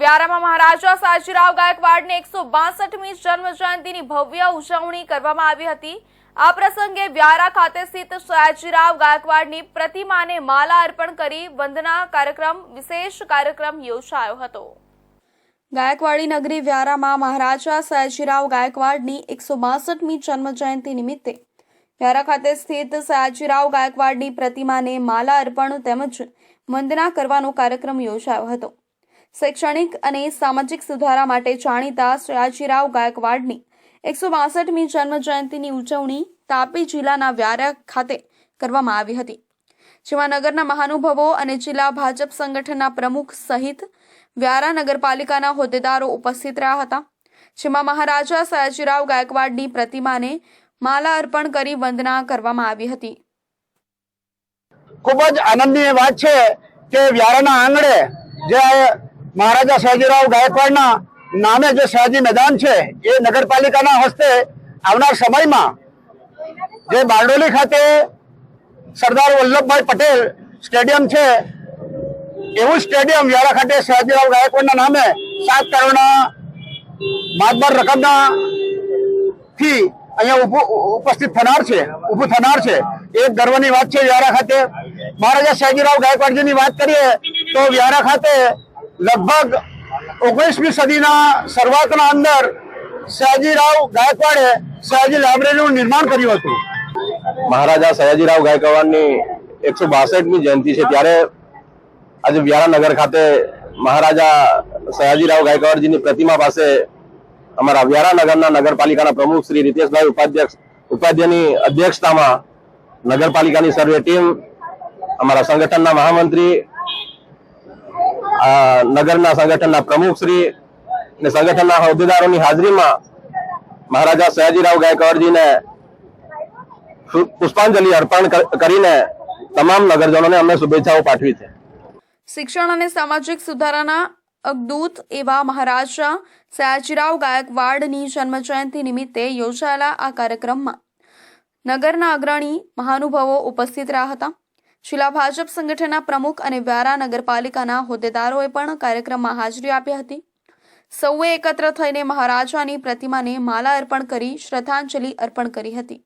વ્યારામાં મહારાજા સાજીરાવ ગાયકવાડની એકસો બાસઠમી જન્મ જયંતિની ભવ્ય ઉજવણી કરવામાં આવી હતી. આ પ્રસંગે વ્યારા ખાતે સ્થિત સયાજીરાવ ગાયકવાડની પ્રતિમાને માલા અર્પણ કરી વંદના કાર્યક્રમ, વિશેષ કાર્યક્રમ યોજાયો હતો. ગાયકવાડી નગરી વ્યારામાં મહારાજા સયાજીરાવ ગાયકવાડની એકસો બાસઠમી જન્મ જયંતિ નિમિત્તે વ્યારા ખાતે સ્થિત સયાજીરાવ ગાયકવાડની પ્રતિમાને માલા અર્પણ તેમજ વંદના કરવાનો કાર્યક્રમ યોજાયો હતો. શૈક્ષણિક અને સામાજિક સુધારા માટે જાણીતા સયાજીરાવ ગાયકવાડની એકસો બાસઠમી જન્મ જયંતિની ઉજવણી તાપી જિલ્લાના વ્યારા ખાતે કરવામાં આવી હતી, જેમાં નગરના મહાનુભાવો અને જિલ્લા ભાજપ સંગઠનના પ્રમુખ સહિત વ્યારા નગરપાલિકાના હોદ્દેદારો ઉપસ્થિત રહ્યા હતા, જેમાં મહારાજા સયાજીરાવ ગાયકવાડની પ્રતિમાને માલા અર્પણ કરી વંદના કરવામાં આવી હતી. ખૂબ જ આનંદની વાત છે કે વ્યારાના આંગણે જે મહારાજા સયાજીરાવ ગાયકવાડના નામે જે સયાજી મેદાન છે, એ નગરપાલિકાના હસ્તે આવનાર સમયમાં જે બારડોલી ખાતે સરદાર વલ્લભભાઈ પટેલ સ્ટેડિયમ છે, એવું સ્ટેડિયમ વ્યારા ખાતે સયાજીરાવ ગાયકવાડના નામે સાત કરોડના માતબર રકમના થી અહીંયા ઉપસ્થિત થનાર છે ઉભું થનાર છે. એ ગર્વની વાત છે વ્યારા ખાતે. મહારાજા સયાજીરાવ ગાયકવાડજીની વાત કરીએ તો વ્યારા ખાતે લગભગ ઓગણીસમી સદીના શરૂઆતના અંદર સયાજીરાવ ગાયકવાડે સયાજી લાઇબ્રેરીનું નિર્માણ કર્યું હતું. મહારાજા સયાજીરાવ ગાયકવાડની એકસો બાસઠમી જયંતિ છે. ત્યારે આજે વ્યારાનગર ખાતે મહારાજા સયાજીરાવ ગાયકવાડજીની પ્રતિમા પાસે અમારા વ્યારાનગરના નગરપાલિકાના પ્રમુખ શ્રી રીતેશભાઈ ઉપાધ્યક્ષ, ઉપાધ્યયની અધ્યક્ષતામાં નગરપાલિકાની સર્વે ટીમ, અમારા સંગઠનના મહામંત્રી નગરના સંગઠનના પ્રમુખ શ્રી અને સંગઠનના હોદ્દેદારોની હાજરીમાં મહારાજા સયાજીરાવ ગાયકવાડજીને પુષ્પાંજલિ અર્પણ કરીને તમામ નગરજનોને અમે શુભેચ્છાઓ પાઠવી છે. શિક્ષણ અને સામાજિક સુધારાના અગદૂત એવા મહારાજા સયાજીરાવ ગાયકવાડની જન્મજયંતિ નિમિત્તે યોજાયેલા આ કાર્યક્રમમાં નગરના અગ્રણી મહાનુભાવો ઉપસ્થિત રહ્યા હતા. જિલ્લા ભાજપ સંગઠનના પ્રમુખ અને વ્યારા નગરપાલિકાના હોદ્દેદારોએ પણ કાર્યક્રમમાં હાજરી આપી હતી. સૌએ એકત્ર થઈને મહારાજાની પ્રતિમાને માલા અર્પણ કરી, શ્રદ્ધાંજલિ અર્પણ કરી હતી.